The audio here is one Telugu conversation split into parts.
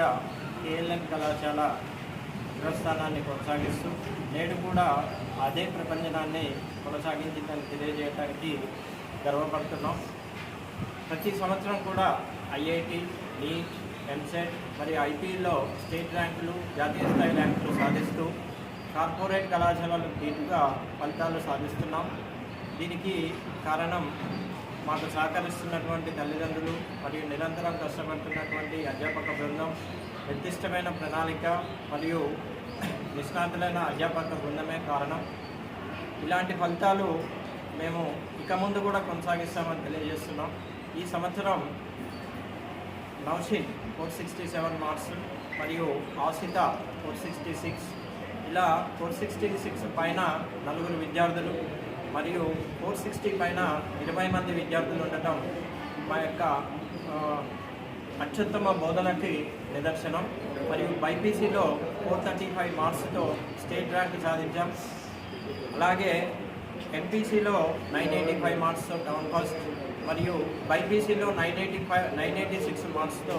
విధంగా కేఎల్ఎం కళాశాల అగ్రస్థానాన్ని కొనసాగిస్తూ నేడు కూడా అదే ప్రపంచనాన్ని కొనసాగించిందని తెలియజేయడానికి గర్వపడుతున్నాం. ప్రతి సంవత్సరం కూడా ఐఐటి నీట్ ఎంసెట్ మరియు ఐపీలో స్టేట్ ర్యాంకులు జాతీయ స్థాయి ర్యాంకులు సాధిస్తూ కార్పొరేట్ కళాశాలలకు దీటుగా ఫలితాలు సాధిస్తున్నాం. దీనికి కారణం మాకు సహకరిస్తున్నటువంటి తల్లిదండ్రులు మరియు నిరంతరం కష్టపడుతున్నటువంటి అధ్యాపక బృందం నిర్దిష్టమైన ప్రణాళిక మరియు నిష్ణాతులైన అధ్యాపక బృందమే కారణం. ఇలాంటి ఫలితాలు మేము ఇక ముందు కూడా కొనసాగిస్తామని తెలియజేస్తున్నాం. ఈ సంవత్సరం Naushin four sixty seven marks మరియు ఆసిత ఫోర్ సిక్స్టీ సిక్స్. ఇలా ఫోర్ సిక్స్టీ సిక్స్ పైన నలుగురు విద్యార్థులు మరియు ఫోర్ సిక్స్టీ పైన ఇరవై మంది విద్యార్థులు ఉండటం మా యొక్క అత్యుత్తమ బోధనకి నిదర్శనం. మరియు బైపీసీలో ఫోర్ థర్టీ ఫైవ్ మార్క్స్తో స్టేట్ ర్యాంక్ సాధించాం. అలాగే ఎంపీసీలో నైన్ ఎయిటీ ఫైవ్ మార్క్స్తో టౌన్ ఫస్ట్ మరియు బైపీసీలో nine eighty five nine eighty six మార్క్స్తో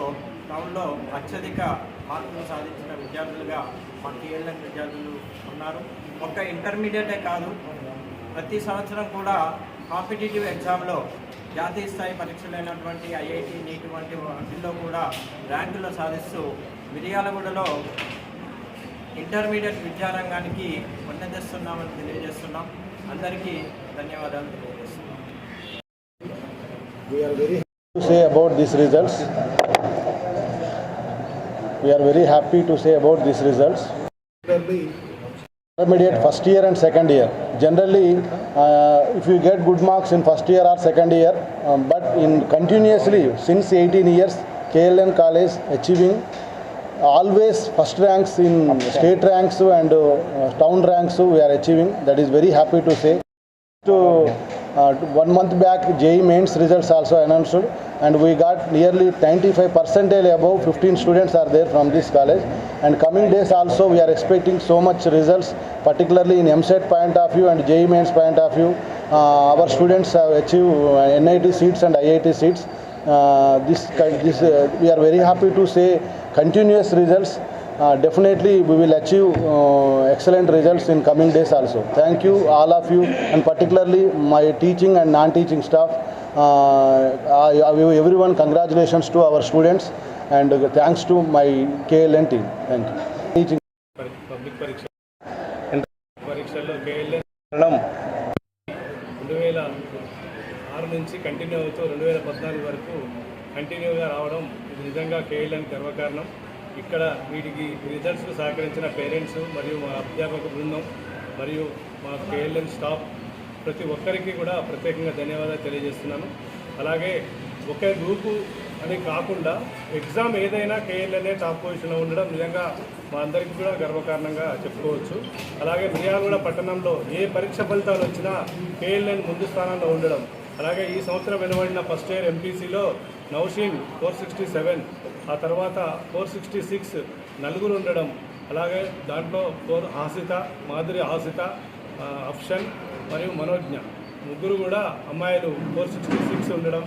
టౌన్లో అత్యధిక మార్కులు సాధించిన విద్యార్థులుగా మా టీఎల్ఎన్ విద్యార్థులు ఉన్నారు. ఒక్క ఇంటర్మీడియటే కాదు ప్రతి సంవత్సరం కూడా కాంపిటేటివ్ ఎగ్జామ్లో జాతీయ స్థాయి పరీక్షలైనటువంటి ఐఐటి నీట్ వంటి వాటిల్లో కూడా ర్యాంకులు సాధిస్తూ మిర్యాలగూడలో ఇంటర్మీడియట్ విద్యారంగానికి ఉన్నతిస్తున్నామని తెలియజేస్తున్నాం అందరికీ ధన్యవాదాలు తెలియజేస్తున్నాం We are very happy to say about these results. We are very happy to say about these results. Intermediate first year and second year. Generally, uh, if you get good marks in first year or second year, um, but in continuously since 18 years, KLN College achieving always first ranks in state ranks and uh, town ranks we are achieving. That is very happy to say. To one one back back, JE mains results also announced, and we got nearly 95 percentile above 15 students are there from this college. And coming days also, we are expecting so much results, particularly in MSET point of view and JE mains point of view. Uh, our students have achieved uh, NIT seats and IIT seats. Uh, this, this uh, we are very happy to say continuous results. Uh, definitely we will achieve uh, excellent results in coming days also. Thank you all of you and particularly my teaching and non-teaching staff. Uh, I, I- everyone congratulations to our students and thanks to my KLN team. Thank you. Teaching పరి- పబ్లిక్ పరీక్ష పరీక్షల్లో కేఎల్ఎన్ రెండు వేల ఆరు నుంచి కంటిన్యూ అవుతూ రెండు వేల పద్నాలుగు వరకు కంటిన్యూగా రావడం ఇది నిజంగా కేఎల్ఎన్ గర్వకారణం ఇక్కడ వీటికి రిజల్ట్స్కు సహకరించిన పేరెంట్స్ మరియు మా అధ్యాపక బృందం మరియు మా కేఎల్ఎన్ స్టాఫ్ ప్రతి ఒక్కరికి కూడా ప్రత్యేకంగా ధన్యవాదాలు తెలియజేస్తున్నాను. అలాగే ఒకే గ్రూపు అని కాకుండా ఎగ్జామ్ ఏదైనా కేఎల్ఎన్ఏ టాప్ పొజిషన్లో ఉండడం నిజంగా మా అందరికీ కూడా గర్వకారణంగా చెప్పుకోవచ్చు. అలాగే మిర్యాలగూడ పట్టణంలో ఏ పరీక్ష ఫలితాలు వచ్చినా కేఎల్ఎన్ ముందు స్థానంలో ఉండడం. అలాగే ఈ సంవత్సరం వెలువడిన ఫస్ట్ ఇయర్ ఎంపీసీలో నౌషీన్ ఫోర్ సిక్స్టీ సెవెన్ ఆ తర్వాత ఫోర్ సిక్స్టీ సిక్స్ నలుగురు ఉండడం అలాగే దాంట్లో ఫోర్ హాసిత మాధురి హాసిత అప్షన్ మరియు మనోజ్ఞ. ముగ్గురు కూడా అమ్మాయిలు ఫోర్ సిక్స్టీ సిక్స్ ఉండడం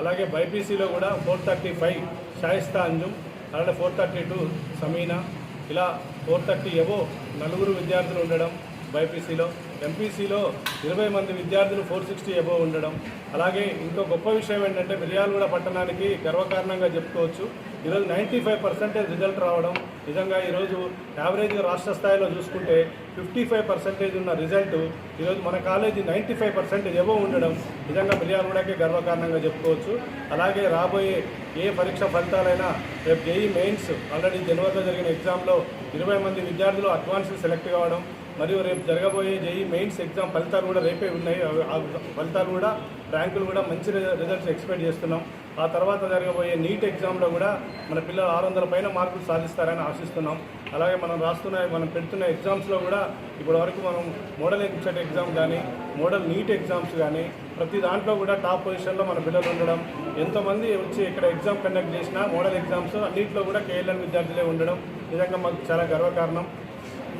అలాగే బైపీసీలో కూడా four thirty five Shaista Anjum అలాగే ఫోర్ థర్టీ టూ సమీనా ఇలా ఫోర్ థర్టీ ఎబో నలుగురు విద్యార్థులు ఉండడం బైపీసీలో. ఎంపీసీలో ఇరవై మంది విద్యార్థులు ఫోర్ సిక్స్టీ ఎబో ఉండడం. అలాగే ఇంకో గొప్ప విషయం ఏంటంటే మిర్యాలగూడ పట్టణానికి గర్వకారణంగా చెప్పుకోవచ్చు. ఈరోజు నైంటీ ఫైవ్ పర్సెంటేజ్ రిజల్ట్ రావడం నిజంగా ఈరోజు యావరేజ్గా రాష్ట్ర స్థాయిలో చూసుకుంటే ఫిఫ్టీ ఫైవ్ పర్సెంటేజ్ ఉన్న రిజల్ట్ ఈరోజు మన college ninety five percentage above ఉండడం నిజంగా మిర్యాలగూడకే గర్వకారణంగా చెప్పుకోవచ్చు. అలాగే రాబోయే ఏ పరీక్ష ఫలితాలైనా రేపు జేఈ మెయిన్స్ ఆల్రెడీ జనవరిలో జరిగిన ఎగ్జామ్లో ఇరవై మంది విద్యార్థులు అడ్వాన్స్ సెలెక్ట్ కావడం మరియు రేపు జరగబోయే జేఈ మెయిన్స్ ఎగ్జామ్ ఫలితాలు కూడా రేపే ఉన్నాయి. ఆ ఫలితాలు కూడా ర్యాంకులు కూడా మంచి రిజల్ట్స్ ఎక్స్పెక్ట్ చేస్తున్నాం. ఆ తర్వాత జరగబోయే నీట్ ఎగ్జామ్లో కూడా మన పిల్లలు ఆరు వందల పైన మార్కులు సాధిస్తారని ఆశిస్తున్నాం. అలాగే మనం రాస్తున్న మనం పెడుతున్న ఎగ్జామ్స్లో కూడా ఇప్పటి వరకు మనం మోడల్ ఎంసెట్ ఎగ్జామ్ కానీ మోడల్ నీట్ ఎగ్జామ్స్ కానీ ప్రతి దాంట్లో కూడా టాప్ పొజిషన్లో మన పిల్లలు ఉండడం ఎంతోమంది వచ్చి ఇక్కడ ఎగ్జామ్ కండక్ట్ చేసిన మోడల్ ఎగ్జామ్స్ అన్నింటిలో కూడా కేఎల్ఎన్ విద్యార్థులే ఉండడం నిజంగా మాకు చాలా గర్వకారణం.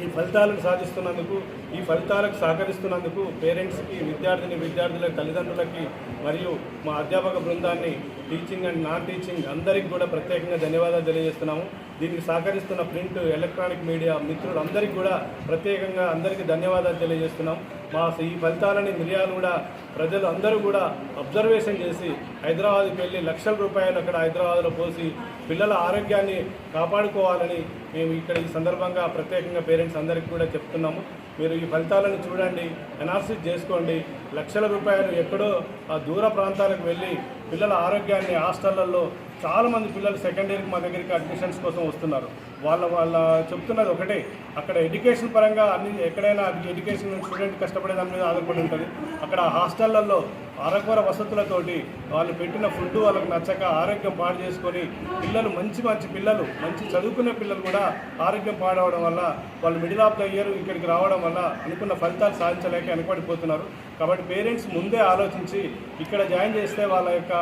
ఈ ఫలితాలను సాధిస్తున్నందుకు ఈ ఫలితాలకు సహకరిస్తున్నందుకు పేరెంట్స్కి విద్యార్థిని విద్యార్థుల తల్లిదండ్రులకి మరియు మా అధ్యాపక బృందాన్ని టీచింగ్ అండ్ నాన్ టీచింగ్ అందరికీ కూడా ప్రత్యేకంగా ధన్యవాదాలు తెలియజేస్తున్నాము. దీనికి సహకరిస్తున్న ప్రింట్ ఎలక్ట్రానిక్ మీడియా మిత్రులందరికీ కూడా ప్రత్యేకంగా అందరికీ ధన్యవాదాలు తెలియజేస్తున్నాం. మా ఈ ఫలితాలని మిరియాలు కూడా ప్రజలు అందరూ కూడా అబ్జర్వేషన్ చేసి హైదరాబాద్కి వెళ్ళి లక్షల రూపాయలు అక్కడ హైదరాబాద్లో పోసి పిల్లల ఆరోగ్యాన్ని కాపాడుకోవాలని మేము ఇక్కడ ఈ సందర్భంగా ప్రత్యేకంగా పేరెంట్స్ అందరికీ కూడా చెప్తున్నాము. మీరు ఈ ఫలితాలను చూడండి అనాలిసిస్ చేసుకోండి. లక్షల రూపాయలు ఎక్కడో ఆ దూర ప్రాంతాలకు వెళ్ళి పిల్లల ఆరోగ్యాన్ని హాస్టళ్ళలో చాలామంది పిల్లలు సెకండ్ ఇయర్కి మా దగ్గరికి అడ్మిషన్స్ కోసం వస్తున్నారు. వాళ్ళ వాళ్ళ చెప్తున్నది ఒకటే అక్కడ ఎడ్యుకేషన్ పరంగా అన్ని ఎక్కడైనా ఎడ్యుకేషన్ స్టూడెంట్ కష్టపడే దాని మీద ఆధారపడి ఉంటుంది. అక్కడ హాస్టళ్ళలో అరకొర వసతులతోటి వాళ్ళు పెట్టిన ఫుడ్ వాళ్ళకి నచ్చక ఆరోగ్యం పాడు చేసుకొని పిల్లలు మంచి మంచి పిల్లలు మంచి చదువుకునే పిల్లలు కూడా ఆరోగ్యం పాడవడం వల్ల వాళ్ళు మిడిల్ ఆఫ్ ద ఇయర్ ఇక్కడికి రావడం వల్ల అనుకున్న ఫలితాలు సాధించలేక వెనకబడిపోతున్నారు. కాబట్టి పేరెంట్స్ ముందే ఆలోచించి ఇక్కడ జాయిన్ చేస్తే వాళ్ళ యొక్క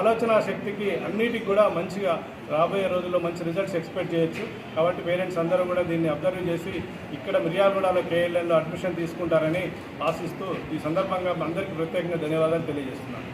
ఆలోచన శక్తికి అన్నిటికి కూడా మంచిగా రాబోయే రోజుల్లో మంచి రిజల్ట్స్ ఎక్స్పెక్ట్ చేయొచ్చు. కాబట్టి పేరెంట్స్ అందరూ కూడా దీన్ని అబ్జర్వ్ చేసి ఇక్కడ మిర్యాలగూడలో కేఎల్ఎన్లో అడ్మిషన్ తీసుకుంటారని ఆశిస్తూ ఈ సందర్భంగా అందరికీ ప్రత్యేకంగా ధన్యవాదాలు తెలియజేస్తున్నాను.